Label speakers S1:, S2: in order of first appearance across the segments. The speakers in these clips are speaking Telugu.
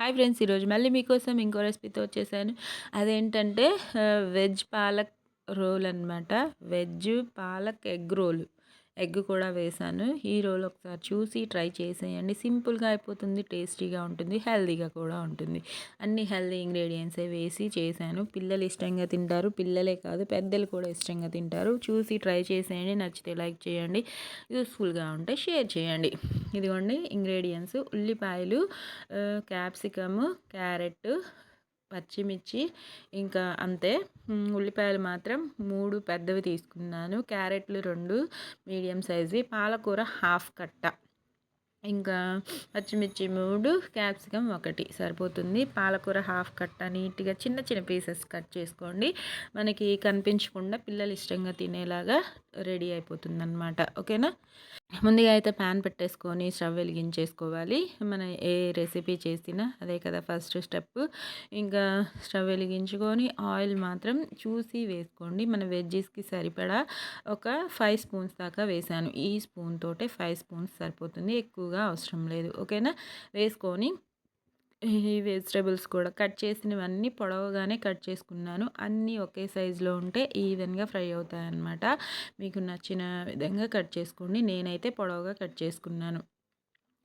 S1: హాయ్ ఫ్రెండ్స్ ఈరోజు మళ్ళీ మీకోసం ఇంకో రెసిపీతో వచ్చేసాను. అదేంటంటే వెజ్ పాలక్ రోల్ అనమాట veg palak egg roll. Egg కూడా వేసాను ఈ రోల్ ఒకసారి చూసి ట్రై చేసేయండి. సింపుల్గా అయిపోతుంది టేస్టీగా ఉంటుంది హెల్తీగా కూడా ఉంటుంది. అన్ని హెల్తీ ఇంగ్రీడియంట్సే వేసి చేశాను. పిల్లలు ఇష్టంగా తింటారు పిల్లలే కాదు పెద్దలు కూడా ఇష్టంగా తింటారు. చూసి ట్రై చేసేయండి. నచ్చితే లైక్ చేయండి. యూస్ఫుల్గా ఉంటే షేర్ చేయండి. ఇదిగోండి ఇంగ్రీడియంట్స్. ఉల్లిపాయలు క్యాప్సికము క్యారెట్ పచ్చిమిర్చి ఇంకా అంతే. ఉల్లిపాయలు మాత్రం మూడు పెద్దవి తీసుకున్నాను. క్యారెట్లు రెండు మీడియం సైజు. పాలకూర హాఫ్ కట్ట. ఇంకా పచ్చిమిర్చి మూడు క్యాప్సికమ్ ఒకటి. సరిపోతుంది. పాలకూర హాఫ్ కట్ట. నీట్గా చిన్న చిన్న పీసెస్ కట్ చేసుకోండి. మనకి కనిపించకుండా పిల్లలు ఇష్టంగా తినేలాగా రెడీ అయిపోతుంది అనమాట ఓకేనా? ముందుగా అయితే ప్యాన్ పెట్టేసుకొని స్టవ్ వెలిగించేసుకోవాలి. మనం ఏ రెసిపీ చేసినా అదే కదా ఫస్ట్ స్టెప్. ఇంకా స్టవ్ వెలిగించుకొని ఆయిల్ మాత్రం చూసి వేసుకోండి. మన వెజ్జెస్కి సరిపడా ఒక ఫైవ్ స్పూన్స్ దాకా వేసాను. ఈ స్పూన్ తోటే ఫైవ్ స్పూన్స్ సరిపోతుంది. ఎక్కువగా అవసరం లేదు. ఓకేనా? వేసుకొని ఈ వెజిటేబుల్స్ కూడా కట్ చేసినవన్నీ పొడవుగానే కట్ చేసుకున్నాను. అన్నీ ఒకే సైజులో ఉంటే ఈవెన్గా ఫ్రై అవుతాయన్నమాట. మీకు నచ్చిన విధంగా కట్ చేసుకోండి. నేనైతే పొడవుగా కట్ చేసుకున్నాను.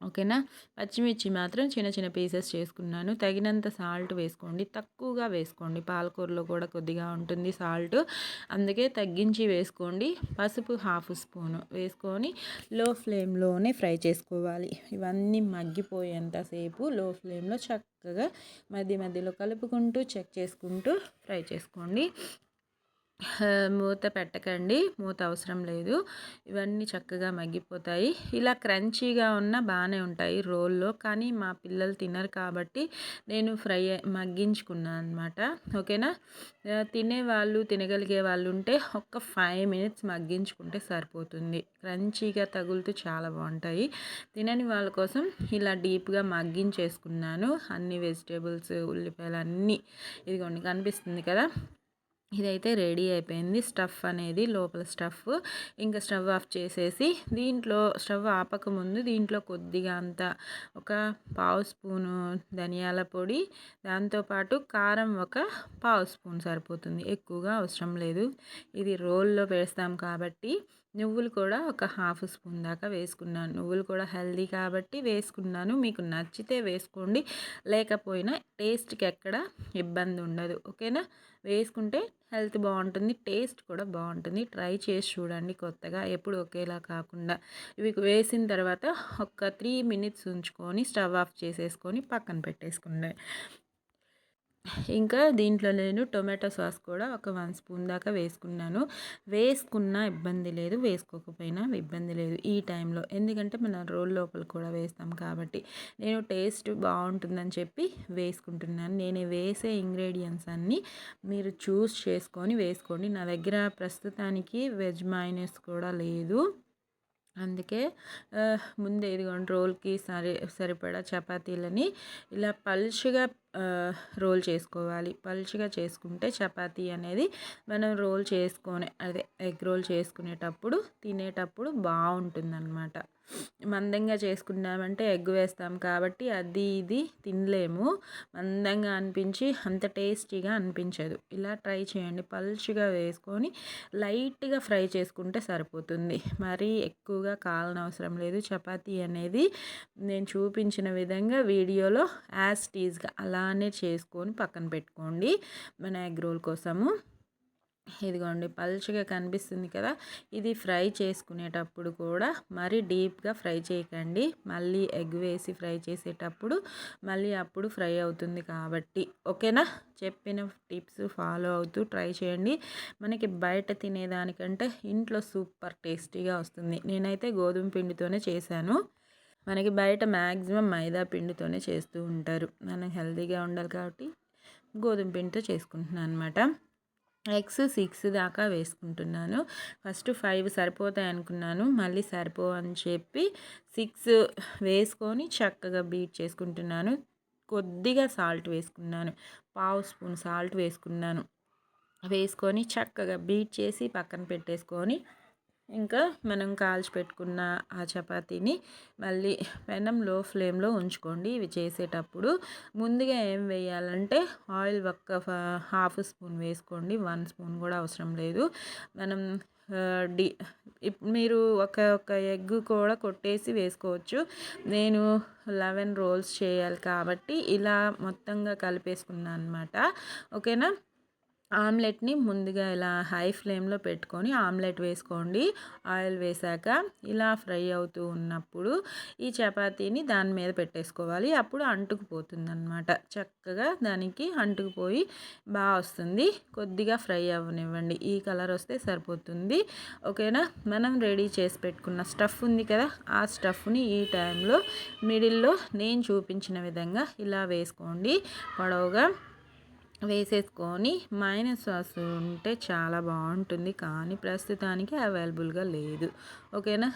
S1: ఓకేనా? పచ్చిమిర్చి మాత్రం చిన్న చిన్న పీసెస్ చేసుకున్నాను. తగినంత సాల్ట్ వేసుకోండి. తక్కువగా వేసుకోండి. పాలకూరలో కూడా కొద్దిగా ఉంటుంది సాల్ట్. అందుకే తగ్గించి వేసుకోండి. పసుపు హాఫ్ స్పూను వేసుకొని లో ఫ్లేమ్లోనే ఫ్రై చేసుకోవాలి. ఇవన్నీ మగ్గిపోయేంతసేపు లో ఫ్లేమ్లో చక్కగా మధ్య మధ్యలో కలుపుకుంటూ చెక్ చేసుకుంటూ ఫ్రై చేసుకోండి. మూత పెట్టకండి మూత అవసరం లేదు. ఇవన్నీ చక్కగా మగ్గిపోతాయి. ఇలా క్రంచీగా ఉన్న బాగానే ఉంటాయి రోల్లో కానీ మా పిల్లలు తినరు కాబట్టి నేను ఫ్రై మగ్గించుకున్నాను అనమాట ఓకేనా? తినే వాళ్ళు తినగలిగే వాళ్ళు ఉంటే ఒక ఫైవ్ మినిట్స్ మగ్గించుకుంటే సరిపోతుంది. క్రంచీగా తగులుతూ చాలా బాగుంటాయి. తినని వాళ్ళ కోసం ఇలా డీప్గా మగ్గించేసుకున్నాను. అన్ని వెజిటేబుల్స్ ఉల్లిపాయలు అన్నీ. ఇదిగోండి కనిపిస్తుంది కదా? ఇదైతే రెడీ అయిపోయింది స్టఫ్ అనేది లోపల స్టఫ్. ఇంకా స్టవ్ ఆఫ్ చేసేసి దీంట్లో స్టవ్ ఆపకముందు దీంట్లో కొద్దిగా అంత ఒక పావు స్పూను ధనియాల పొడి దాంతోపాటు కారం ఒక పావు స్పూన్ సరిపోతుంది. ఎక్కువగా అవసరం లేదు. ఇది రోల్లో వేస్తాం కాబట్టి నువ్వులు కూడా ఒక హాఫ్ స్పూన్ దాకా వేసుకున్నాను. నువ్వులు కూడా హెల్దీ కాబట్టి వేసుకున్నాను. మీకు నచ్చితే వేసుకోండి. లేకపోయినా టేస్ట్కి ఎక్కడ ఇబ్బంది ఉండదు. ఓకేనా? వేసుకుంటే హెల్త్ బాగుంటుంది. టేస్ట్ కూడా బాగుంటుంది. ట్రై చేసి చూడండి కొత్తగా. ఎప్పుడు ఒకేలా కాకుండా. ఇవి వేసిన తర్వాత ఒక త్రీ మినిట్స్ ఉంచుకొని స్టవ్ ఆఫ్ చేసేసుకొని పక్కన పెట్టేసుకుండే ఇంకా దీంట్లో నేను టొమాటో సాస్ కూడా ఒక వన్ స్పూన్ దాకా వేసుకున్నాను. వేసుకున్నా ఇబ్బంది లేదు వేసుకోకపోయినా ఇబ్బంది లేదు ఈ టైంలో. ఎందుకంటే మనం రోల్ లోపల కూడా వేస్తాం కాబట్టి నేను టేస్ట్ బాగుంటుందని చెప్పి వేసుకుంటున్నాను. నేను వేసే ఇంగ్రీడియంట్స్ అన్నీ మీరు చూస్ చేసుకొని వేసుకోండి. నా దగ్గర ప్రస్తుతానికి వెజ్ మైనస్ కూడా లేదు. అందుకే ముందే ఇదిగోండి రోల్కి సరి సరిపడా చపాతీలని ఇలా పలుచగా రోల్ చేసుకోవాలి. పలుచగా చేసుకుంటే చపాతీ అనేది మనం రోల్ చేసుకొని అదే ఎగ్ రోల్ చేసుకునేటప్పుడు తినేటప్పుడు బాగుంటుందన్నమాట. మందంగా చేసుకున్నామంటే ఎగ్ వేస్తాం కాబట్టి అది ఇది తినలేము. మందంగా అనిపించి అంత టేస్టీగా అనిపించదు. ఇలా ట్రై చేయండి. పలుచగా వేసుకొని లైట్గా ఫ్రై చేసుకుంటే సరిపోతుంది. మరీ ఎక్కువగా కాలనవసరం లేదు. చపాతీ అనేది నేను చూపించిన విధంగా వీడియోలో యాజ్ టీజ్గా అలానే చేసుకొని పక్కన పెట్టుకోండి. మన ఎగ్ రోల్ కోసము. ఇదిగోండి పలుచగా కనిపిస్తుంది కదా? ఇది ఫ్రై చేసుకునేటప్పుడు కూడా మరీ డీప్గా ఫ్రై చేయకండి. మళ్ళీ ఎగ్ వేసి ఫ్రై చేసేటప్పుడు మళ్ళీ అప్పుడు ఫ్రై అవుతుంది కాబట్టి. ఓకేనా? చెప్పిన టిప్స్ ఫాలో అవుతూ ట్రై చేయండి. మనకి బయట తినేదానికంటే ఇంట్లో సూపర్ టేస్టీగా వస్తుంది. నేనైతే గోధుమ పిండితోనే చేశాను. మనకి బయట మ్యాక్సిమం మైదా పిండితోనే చేస్తూ ఉంటారు. మనం హెల్తీగా ఉండాలి కాబట్టి గోధుమ పిండితో చేసుకుంటున్నాను అనమాట ఎగ్స్ సిక్స్ దాకా వేసుకుంటున్నాను. ఫస్ట్ ఫైవ్ సరిపోతాయి అనుకున్నాను. మళ్ళీ సరిపో అని చెప్పి సిక్స్ వేసుకొని చక్కగా బీట్ చేసుకుంటున్నాను. కొద్దిగా సాల్ట్ వేసుకున్నాను. పావు స్పూన్ సాల్ట్ వేసుకున్నాను. వేసుకొని చక్కగా బీట్ చేసి పక్కన పెట్టేసుకొని ఇంకా మనం కాల్చి పెట్టుకున్న ఆ చపాతీని మళ్ళీ పెనంలో ఫ్లేమ్లో ఉంచుకోండి. ఇవి చేసేటప్పుడు ముందుగా ఏం వేయాలంటే ఆయిల్ ఒక్క హాఫ్ స్పూన్ వేసుకోండి. వన్ స్పూన్ కూడా అవసరం లేదు. మనం డి మీరు ఒక ఒక ఎగ్ కూడా కొట్టేసి వేసుకోవచ్చు. నేను లెవెన్ రోల్స్ చేయాలి కాబట్టి ఇలా మొత్తంగా కలిపేసుకున్నాను అనమాట ఓకేనా? ఆమ్లెట్ని ముందుగా ఇలా హై ఫ్లేమ్లో పెట్టుకొని ఆమ్లెట్ వేసుకోండి. ఆయిల్ వేసాక ఇలా ఫ్రై అవుతూ ఉన్నప్పుడు ఈ చపాతీని దాని మీద పెట్టేసుకోవాలి. అప్పుడు అంటుకుపోతుంది అనమాట చక్కగా దానికి అంటుకుపోయి బాగా వస్తుంది. కొద్దిగా ఫ్రై అవ్వనివ్వండి. ఈ కలర్ వస్తే సరిపోతుంది. ఓకేనా? మనం రెడీ చేసి పెట్టుకున్న స్టఫ్ ఉంది కదా? ఆ స్టఫ్ని ఈ టైంలో మిడిల్లో నేను చూపించిన విధంగా ఇలా వేసుకోండి. పొడవుగా వేసేసుకొని మైనస్ సాస్ ఉంటే చాలా బాగుంటుంది కానీ ప్రస్తుతానికి అవైలబుల్గా లేదు. ఓకేనా?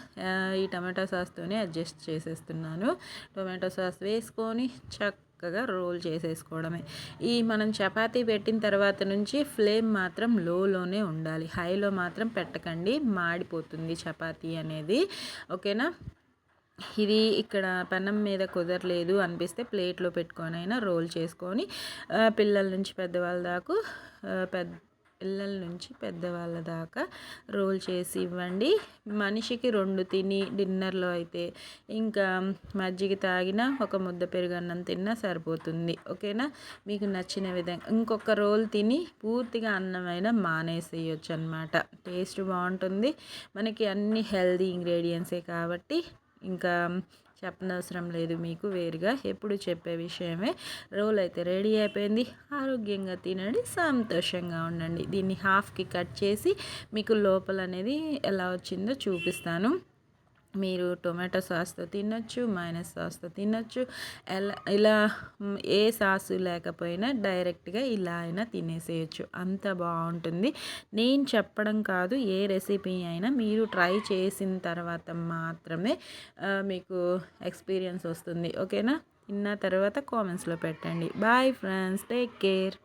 S1: ఈ టమాటా సాస్తోనే అడ్జస్ట్ చేసేస్తున్నాను. టొమాటో సాస్ వేసుకొని చక్కగా రోల్ చేసేసుకోవడమే. ఈ మనం చపాతీ పెట్టిన తర్వాత నుంచి ఫ్లేమ్ మాత్రం లోలోనే ఉండాలి. హైలో మాత్రం పెట్టకండి మాడిపోతుంది చపాతీ అనేది. ఓకేనా? ఇది ఇక్కడ పెనం మీద కుదరలేదు అనిపిస్తే ప్లేట్లో పెట్టుకొని అయినా రోల్ చేసుకొని పిల్లల నుంచి పెద్దవాళ్ళ దాకా పెద్ద పిల్లల నుంచి పెద్దవాళ్ళ దాకా రోల్ చేసి ఇవ్వండి. మనిషికి రెండు తిని డిన్నర్లో అయితే ఇంకా మజ్జిగ తాగినా ఒక ముద్ద పెరుగన్నం తిన్నా సరిపోతుంది. ఓకేనా? మీకు నచ్చిన విధంగా ఇంకొక రోల్ తిని పూర్తిగా అన్నమైన మానేసేయచ్చు అనమాట టేస్ట్ బాగుంటుంది. మనకి అన్ని హెల్దీ ఇంగ్రీడియంట్సే కాబట్టి ఇంకా చెప్పనవసరం లేదు మీకు వేరుగా ఎప్పుడు చెప్పే విషయమే. రోల్ అయితే రెడీ అయిపోయింది. ఆరోగ్యంగా తినండి సంతోషంగా ఉండండి. దీన్ని హాఫ్కి కట్ చేసి మీకు లోపల అనేది ఎలా వచ్చిందో చూపిస్తాను. మీరు టొమాటో సాస్తో తినొచ్చు మైనస్ సాస్తో తినొచ్చు. ఎలా ఇలా ఏ సాసు లేకపోయినా డైరెక్ట్గా ఇలా అయినా తినేసేయచ్చు. అంత బాగుంటుంది నేను చెప్పడం కాదు ఏ రెసిపీ అయినా మీరు ట్రై చేసిన తర్వాత మాత్రమే మీకు ఎక్స్పీరియన్స్ వస్తుంది. ఓకేనా? తిన్న తర్వాత కామెంట్స్లో పెట్టండి. Bye friends take care.